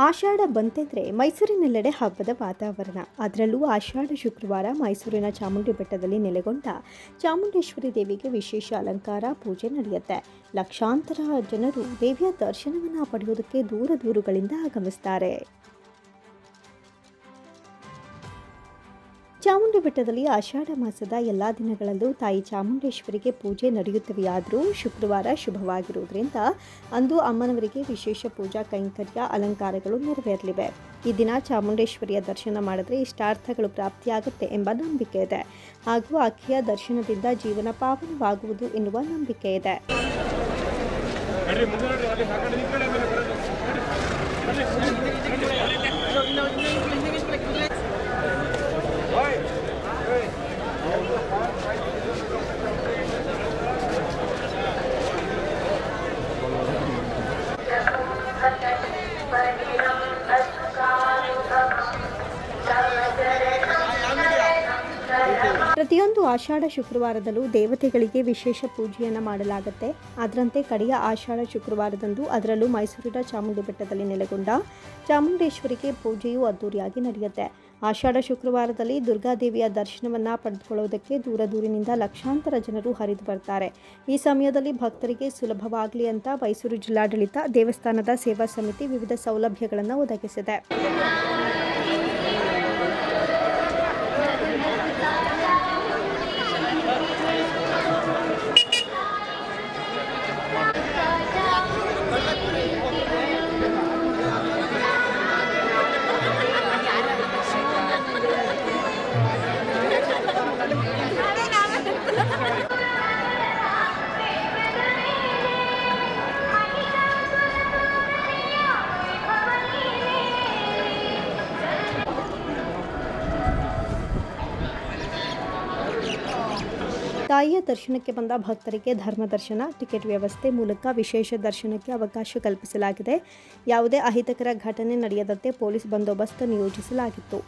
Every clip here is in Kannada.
ಆಷಾಢ ಬಂತೆಂದರೆ ಮೈಸೂರಿನೆಲ್ಲೆಡೆ ಹಬ್ಬದ ವಾತಾವರಣ. ಅದರಲ್ಲೂ ಆಷಾಢ ಶುಕ್ರವಾರ ಮೈಸೂರಿನ ಚಾಮುಂಡಿ ಬೆಟ್ಟದಲ್ಲಿ ನೆಲೆಗೊಂಡ ಚಾಮುಂಡೇಶ್ವರಿ ದೇವಿಗೆ ವಿಶೇಷ ಅಲಂಕಾರ ಪೂಜೆ ನಡೆಯುತ್ತೆ. ಲಕ್ಷಾಂತರ ಜನರು ದೇವಿಯ ದರ್ಶನವನ್ನು ಪಡೆಯುವುದಕ್ಕೆ ದೂರ ದೂರುಗಳಿಂದ ಆಗಮಿಸ್ತಾರೆ. ಚಾಮುಂಡಿ ಬೆಟ್ಟದಲ್ಲಿ ಆಷಾಢ ಮಾಸದ ಎಲ್ಲ ದಿನಗಳಲ್ಲೂ ತಾಯಿ ಚಾಮುಂಡೇಶ್ವರಿಗೆ ಪೂಜೆ ನಡೆಯುತ್ತವೆಯಾದರೂ ಶುಕ್ರವಾರ ಶುಭವಾಗಿರುವುದರಿಂದ ಅಂದು ಅಮ್ಮನವರಿಗೆ ವಿಶೇಷ ಪೂಜಾ ಕೈಂಕರ್ಯ ಅಲಂಕಾರಗಳು ನೆರವೇರಲಿವೆ. ಈ ದಿನ ಚಾಮುಂಡೇಶ್ವರಿಯ ದರ್ಶನ ಮಾಡಿದ್ರೆ ಇಷ್ಟಾರ್ಥಗಳು ಪ್ರಾಪ್ತಿಯಾಗುತ್ತೆ ಎಂಬ ನಂಬಿಕೆ ಇದೆ. ಹಾಗೂ ಆಕೆಯ ದರ್ಶನದಿಂದ ಜೀವನ ಪಾವನವಾಗುವುದು ಎನ್ನುವ ನಂಬಿಕೆ ಇದೆ. ಪ್ರತಿಯೊಂದು ಆಷಾಢ ಶುಕ್ರವಾರದಲ್ಲೂ ದೇವತೆಗಳಿಗೆ ವಿಶೇಷ ಪೂಜೆಯನ್ನು ಮಾಡಲಾಗುತ್ತೆ. ಅದರಂತೆ ಕಡೆಯ ಆಷಾಢ ಶುಕ್ರವಾರದಂದು ಅದರಲ್ಲೂ ಮೈಸೂರಿನ ಚಾಮುಂಡಿ ಬೆಟ್ಟದಲ್ಲಿ ನೆಲೆಗೊಂಡ ಚಾಮುಂಡೇಶ್ವರಿಗೆ ಪೂಜೆಯು ಅದ್ದೂರಿಯಾಗಿ ನಡೆಯುತ್ತೆ. ಆಷಾಢ ಶುಕ್ರವಾರದಲ್ಲಿ ದುರ್ಗಾದೇವಿಯ ದರ್ಶನವನ್ನು ಪಡೆದುಕೊಳ್ಳುವುದಕ್ಕೆ ದೂರ ದೂರಿನಿಂದ ಲಕ್ಷಾಂತರ ಜನರು ಹರಿದು ಬರ್ತಾರೆ. ಈ ಸಮಯದಲ್ಲಿ ಭಕ್ತರಿಗೆ ಸುಲಭವಾಗಲಿ ಅಂತ ಮೈಸೂರು ಜಿಲ್ಲಾಡಳಿತ ದೇವಸ್ಥಾನದ ಸೇವಾ ಸಮಿತಿ ವಿವಿಧ ಸೌಲಭ್ಯಗಳನ್ನು ಒದಗಿಸಿದೆ. ತಾಯಿಯ ದರ್ಶನಕ್ಕೆ ಬಂದ ಭಕ್ತರಿಗೆ ಧರ್ಮ ದರ್ಶನ, ಟಿಕೆಟ್ ವ್ಯವಸ್ಥೆ ಮೂಲಕ ವಿಶೇಷ ದರ್ಶನಕ್ಕೆ ಅವಕಾಶ ಕಲ್ಪಿಸಲಾಗಿದೆ. ಯಾವುದೇ ಅಹಿತಕರ ಘಟನೆ ನಡೆಯದಂತೆ ಪೊಲೀಸ್ ಬಂದೋಬಸ್ತ್ ನಿಯೋಜಿಸಲಾಗಿತ್ತು.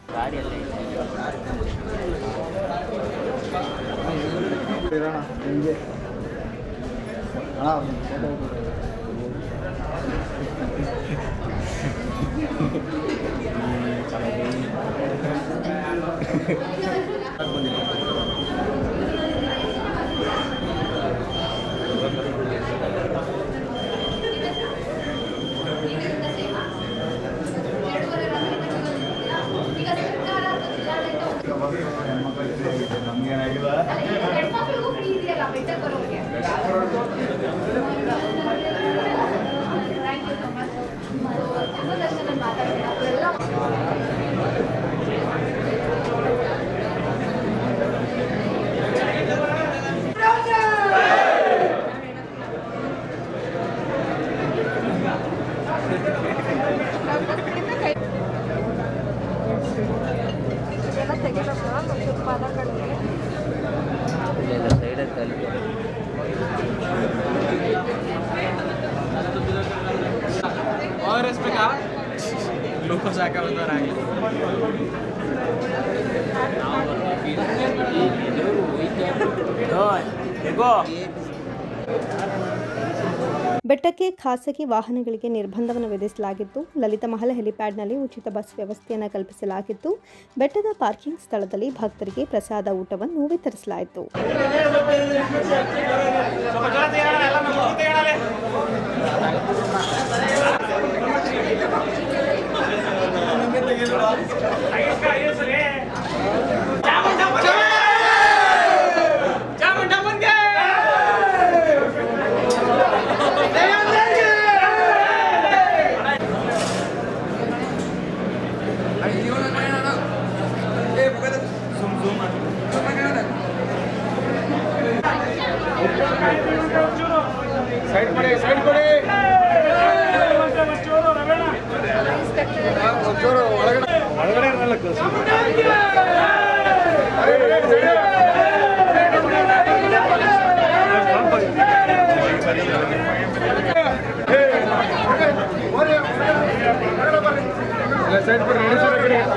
ಇದೆಲ್ಲ ತೆಗೆದಪ್ಪ ಮತ್ತು ಪಾದ ಕಡೆಗೆ ಇಲ್ಲ ಸೈಡಲ್ಲಿ ತಲೆ ಆರ್ ಎಸ್ ಬೇಕಾ ಗ್ಲೂಕೋಸ್ ಹಾಕೋದಾರಾಗಲಿ ನಾವು ಹೋಯ್ತು ಹೇಗೋ ಬೆಟ್ಟಕ್ಕೆ ಖಾಸಗಿ ವಾಹನಗಳಿಗೆ ನಿರ್ಬಂಧವನ್ನು ವಿಧಿಸಲಾಗಿತ್ತು ಲಲಿತ ಮಹಲ್ ಹೆಲಿಪ್ಯಾಡ್ನಲ್ಲಿ ಉಚಿತ ಬಸ್ ವ್ಯವಸ್ಥೆಯನ್ನು ಕಲ್ಪಿಸಲಾಗಿತ್ತು ಬೆಟ್ಟದ ಪಾರ್ಕಿಂಗ್ ಸ್ಥಳದಲ್ಲಿ ಭಕ್ತರಿಗೆ ಪ್ರಸಾದ ಊಟವನ್ನು ವಿತರಿಸಲಾಯಿತು. ಒಳಗಡೆ ಒಳಗಡೆ ಇರಲ್ಲ ಸೈಡ್ ಕೊಡಿ ರೆಡಿ ಸರ್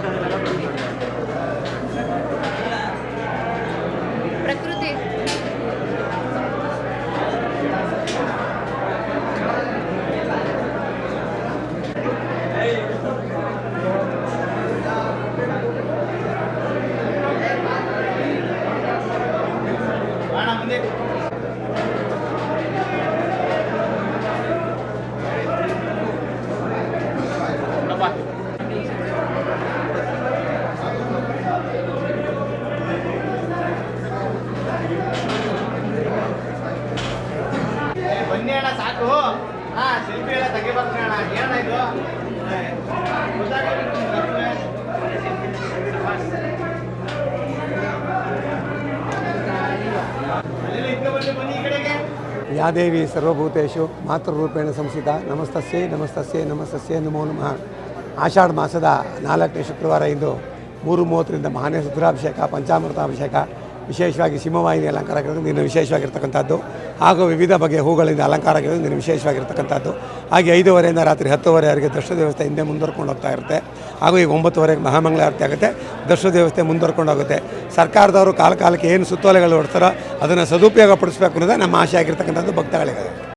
ಅಲ್ಲೆಲ್ಲ ಇದ್ಕೆ ಬನ್ನಿ ಬನ್ನಿ ಈ ಕಡೆಗೆ. ಯಾ ದೇವಿ ಸರ್ವಭೂತೇಶು, ಮಾತೃರೂಪೇಣ ಸಂಸ್ಥಿತ ನಮಸ್ತಸ್ಯ, ನಮಸ್ತಸ್ಯೆ, ನಮಸ್ತಸ್ಯ ನಮೋ ನಮಃ. ಆಷಾಢ ಮಾಸದ ನಾಲ್ಕನೇ ಶುಕ್ರವಾರ ಇಂದು ಮೂರು ಮೂವತ್ತರಿಂದ ಮಹಾನೇ ರುದ್ರಾಭಿಷೇಕ, ಪಂಚಾಮೃತಾಭಿಷೇಕ, ವಿಶೇಷವಾಗಿ ಸಿಂಹವಾಹಿನಿ ಅಲಂಕಾರ ಇನ್ನು ವಿಶೇಷವಾಗಿರ್ತಕ್ಕಂಥದ್ದು. ಹಾಗೂ ವಿವಿಧ ಬಗೆಯ ಹೂಗಳಿಂದ ಅಲಂಕಾರ ಇನ್ನು ವಿಶೇಷವಾಗಿರ್ತಕ್ಕಂಥದ್ದು. ಹಾಗೆ ಐದೂವರೆಯಿಂದ ರಾತ್ರಿ ಹತ್ತುವರೆವರೆಗೆ ದರ್ಶನ ವ್ಯವಸ್ಥೆ ಹಿಂದೆ ಮುಂದುವರ್ಕೊಂಡು ಹೋಗ್ತಾ ಇರುತ್ತೆ. ಹಾಗೂ ಈಗ ಒಂಬತ್ತುವರೆಗೆ ಮಹಾಮಂಗಳಾರತಿ ಆಗುತ್ತೆ. ದರ್ಶನ ವ್ಯವಸ್ಥೆ ಮುಂದುವರ್ಕೊಂಡು ಹೋಗುತ್ತೆ. ಸರ್ಕಾರದವರು ಕಾಲ ಕಾಲಕ್ಕೆ ಏನು ಸುತ್ತೋಲೆಗಳು ಹೊಡ್ತಾರೋ ಅದನ್ನು ಸದುಪಯೋಗ ಪಡಿಸಬೇಕು ಅನ್ನೋದೇ ನಮ್ಮ ಆಶೆ ಆಗಿರ್ತಕ್ಕಂಥದ್ದು ಭಕ್ತಗಳಿಗೆ